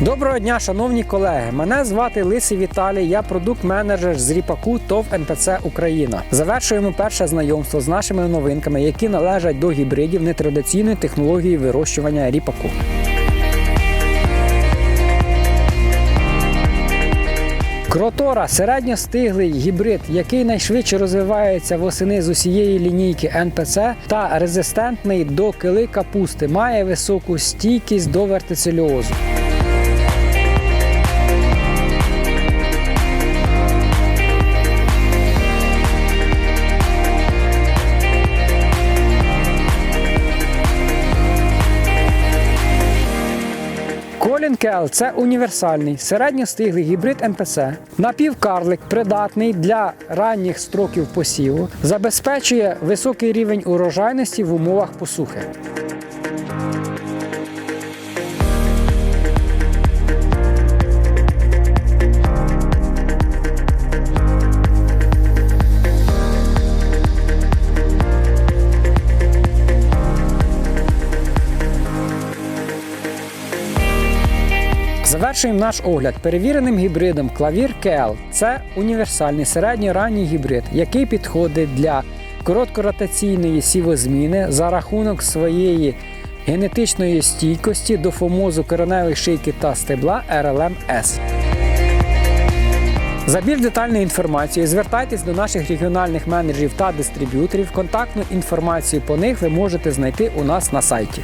Доброго дня, шановні колеги. Мене звати Лисий Віталій, я продукт-менеджер з ріпаку ТОВ НПЦ Україна. Завершуємо перше знайомство з нашими новинками, які належать до гібридів нетрадиційної технології вирощування ріпаку. Кротора середньостиглий гібрид, який найшвидше розвивається восени з усієї лінійки НПЦ та резистентний до кили капусти, має високу стійкість до вертицельозу. Колін Кел це універсальний середньостиглий гібрид МПС Напівкарлик придатний для ранніх строків посіву, забезпечує високий рівень урожайності в умовах посухи. Завершуємо наш огляд перевіреним гібридом Клавір КЛ. Це універсальний середньоранній гібрид, який підходить для короткоротаційної сівозміни за рахунок своєї генетичної стійкості до фомозу кореневої шийки та стебла RLM-S. За більш детальною інформацією звертайтесь до наших регіональних менеджерів та дистриб'юторів. Контактну інформацію по них ви можете знайти у нас на сайті.